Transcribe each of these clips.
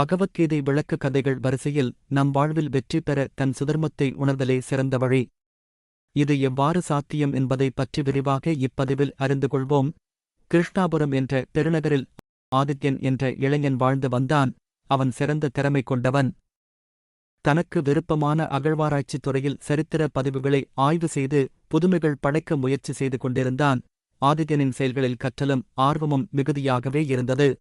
பகவத்கீதை விளக்க கதைகள் வரிசையில் நம் வாழ்வில் வெற்றி பெற தன் சுதர்மத்தை உணர்தலே சிறந்த வழி. இது எவ்வாறு சாத்தியம் என்பதை பற்றி விரிவாக இப்பதிவில் அறிந்து கொள்வோம். கிருஷ்ணாபுரம் என்ற பெருநகரில் ஆதித்யன் என்ற இளைஞன் வாழ்ந்து வந்தான். அவன் சிறந்த திறமை கொண்டவன். தனக்கு விருப்பமான அகழ்வாராய்ச்சித் துறையில் சரித்திர பதிவுகளை ஆய்வு செய்து புதுமைகள் படைக்க முயற்சி செய்து கொண்டிருந்தான். ஆதித்யனின் செயல்களில் கற்றலும் ஆர்வமும் மிகுதியாகவே இருந்தது.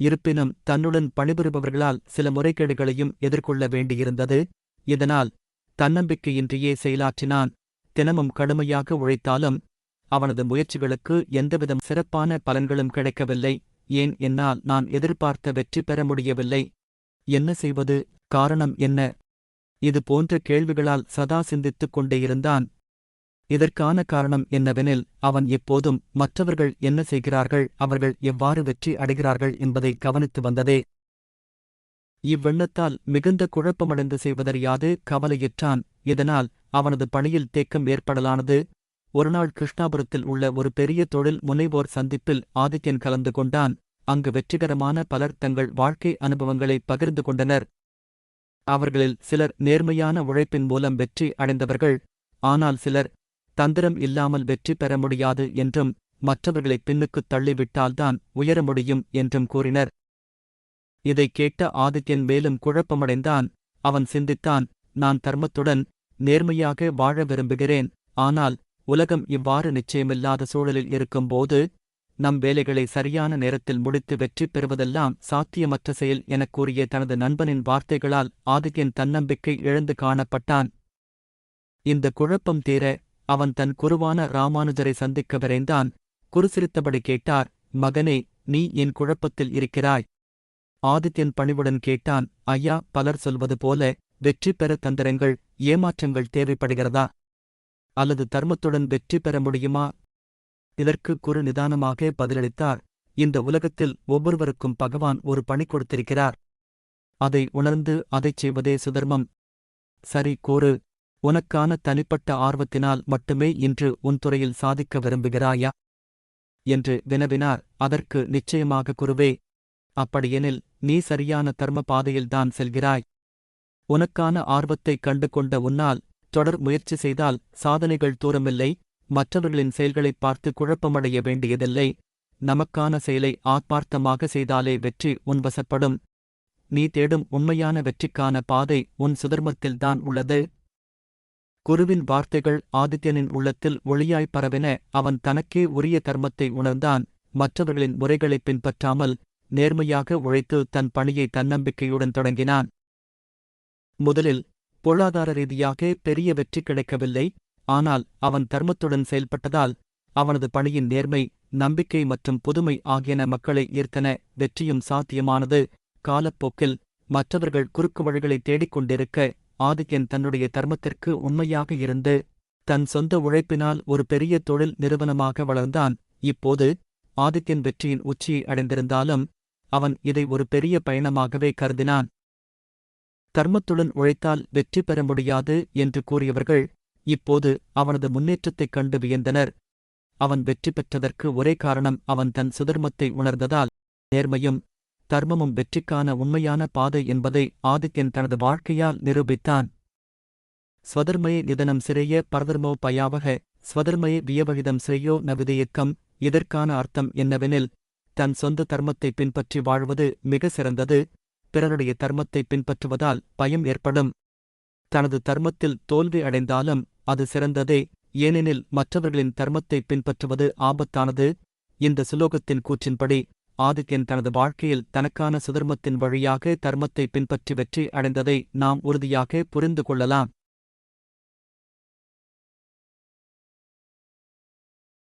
இருப்பினும் தன்னுடன் பணிபுரிபவர்களால் சில முறைகேடுகளையும் எதிர்கொள்ள வேண்டியிருந்தது. இதனால் தன்னம்பிக்கையின்றியே செயலாற்றினான். தினமும் கடுமையாக உழைத்தாலும் அவனது முயற்சிகளுக்கு எந்தவிதம் சிறப்பான பலன்களும் கிடைக்கவில்லை. ஏன் என்னால் நான் எதிர்பார்த்த வெற்றி பெற முடியவில்லை. என்ன செய்வது? காரணம் என்ன? இது போன்ற கேள்விகளால் சதா சிந்தித்துக் கொண்டே இருந்தான். இதற்கான காரணம் என்னவெனில் அவன் எப்போதும் மற்றவர்கள் என்ன செய்கிறார்கள் அவர்கள் எவ்வாறு வெற்றி அடைகிறார்கள் என்பதை கவனித்து வந்ததே. இவ்வெண்ணத்தால் மிகுந்த குழப்பமடைந்து செய்வதறியாது கவலையிற்றான். இதனால் அவனது பணியில் தேக்கம் ஏற்படலானது. ஒருநாள் கிருஷ்ணாபுரத்தில் உள்ள ஒரு பெரிய தொழில் முனைவோர் சந்திப்பில் ஆதித்யன் கலந்து கொண்டான். அங்கு வெற்றிகரமான பலர் தங்கள் வாழ்க்கை அனுபவங்களை பகிர்ந்து கொண்டனர். அவர்களில் சிலர் நேர்மையான உழைப்பின் மூலம் வெற்றி அடைந்தவர்கள். ஆனால் சிலர் தந்திரம் இல்லாமல் வெற்றி பெற முடியாது என்றும் மற்றவர்களை பின்னுக்குத் தள்ளிவிட்டால்தான் உயர முடியும் என்றும் கூறினர். இதை கேட்ட ஆதித்யன் மேலும் குழப்பமடைந்தான். அவன் சிந்தித்தான் நான் தர்மத்துடன் நேர்மையாக வாழ விரும்புகிறேன். ஆனால் உலகம் இவ்வாறு நிச்சயமில்லாத சூழலில் இருக்கும்போது நம் வேலைகளை சரியான நேரத்தில் முடித்து வெற்றி பெறுவதெல்லாம் சாத்தியமற்ற செயல் எனக் கூறிய தனது நண்பனின் வார்த்தைகளால் ஆதித்யன் தன்னம்பிக்கை இழந்து காணப்பட்டான். இந்த குழப்பம் தீர அவன் தன் குருவான ராமானுஜரை சந்திக்க விரைந்தான் குரு சிரித்தபடி கேட்டார் மகனே நீ என் குழப்பத்தில் இருக்கிறாய். ஆதித்யன் பணிவுடன் கேட்டான் ஐயா பலர் சொல்வது போல வெற்றி பெற தந்திரங்கள் ஏமாற்றங்கள் தேவைப்படுகிறதா? அல்லது தர்மத்துடன் வெற்றி பெற முடியுமா? இதற்கு குரு நிதானமாக பதிலளித்தார் இந்த உலகத்தில் ஒவ்வொருவருக்கும் பகவான் ஒரு பணி கொடுத்திருக்கிறார். அதை உணர்ந்து அதைச் செய்வதே சுதர்மம். சரி கூறு. உனக்கான தனிப்பட்ட ஆர்வத்தினால் மட்டுமே இன்று உன் துறையில் சாதிக்க விரும்புகிறாயா? என்று வினவினார். அதற்கு நிச்சயமாக குருவே அப்படியெனில் நீ சரியான தர்ம பாதையில்தான் செல்கிறாய். உனக்கான ஆர்வத்தைக் கண்டு கொண்ட உன்னால் தொடர் முயற்சி செய்தால் சாதனைகள் தூரமில்லை. மற்றவர்களின் செயல்களைப் பார்த்து குழப்பமடைய வேண்டியதில்லை. நமக்கான செயலை ஆத்மார்த்தமாக செய்தாலே வெற்றி உன் வசப்படும். நீ தேடும் உண்மையான வெற்றிக்கான பாதை உன் சுதர்மத்தில்தான் உள்ளது. குருவின் வார்த்தைகள் ஆதித்யனின் உள்ளத்தில் ஒளியாய் பரவின அவன் தனக்கே உரிய தர்மத்தை உணர்ந்தான். மற்றவர்களின் முறைகளைப் பின்பற்றாமல் நேர்மையாக உழைத்து தன் பணியை தன்னம்பிக்கையுடன் தொடங்கினான். முதலில் பொருளாதார ரீதியாக பெரிய வெற்றி கிடைக்கவில்லை. ஆனால் அவன் தர்மத்துடன் செயல்பட்டதால் அவனது பணியின் நேர்மை நம்பிக்கை மற்றும் புதுமை ஆகியன மக்களை ஈர்த்தன. வெற்றியும் சாத்தியமானது. காலப்போக்கில் மற்றவர்கள் குறுக்கு வழிகளை தேடிக் ஆதிக்கன் தன்னுடைய தர்மத்திற்கு உண்மையாக இருந்து தன் சொந்த உழைப்பினால் ஒரு பெரிய தொழில் நிறுவனமாக வளர்ந்தான். இப்போது ஆதித்யன் வெற்றியின் உச்சியை அடைந்திருந்தாலும் அவன் இதை ஒரு பெரிய பயணமாகவே கருதினான். தர்மத்துடன் உழைத்தால் வெற்றி பெற முடியாது என்று கூறியவர்கள் இப்போது அவனது முன்னேற்றத்தைக் கண்டு வியந்தனர். அவன் வெற்றி பெற்றதற்கு ஒரே காரணம் அவன் தன் சுதர்மத்தை உணர்ந்ததால் நேர்மையும் தர்மமும் வெற்றிக்கான உண்மையான பாதை என்பதை ஆதித்யன் தனது வாழ்க்கையால் நிரூபித்தான். ஸ்வதர்மய நிதனம் சிறைய பரதர்மோ பயாவக ஸ்வதர்மய வியவகிதம் சிறையோ நவிதயக்கம் இதற்கான அர்த்தம் என்னவெனில் தன் சொந்த தர்மத்தை பின்பற்றி வாழ்வது மிக சிறந்தது பிறருடைய தர்மத்தை பின்பற்றுவதால் பயம் ஏற்படும். தனது தர்மத்தில் தோல்வி அடைந்தாலும் அது சிறந்ததே ஏனெனில் மற்றவர்களின் தர்மத்தை பின்பற்றுவது ஆபத்தானது. இந்த சுலோகத்தின் கூற்றின்படி ஆதித்யன் தனது வாழ்க்கையில் தனக்கான சுதர்மத்தின் வழியாக தர்மத்தை பின்பற்றி வெற்றி அடைந்ததை நாம் உறுதியாக புரிந்து கொள்ளலாம்.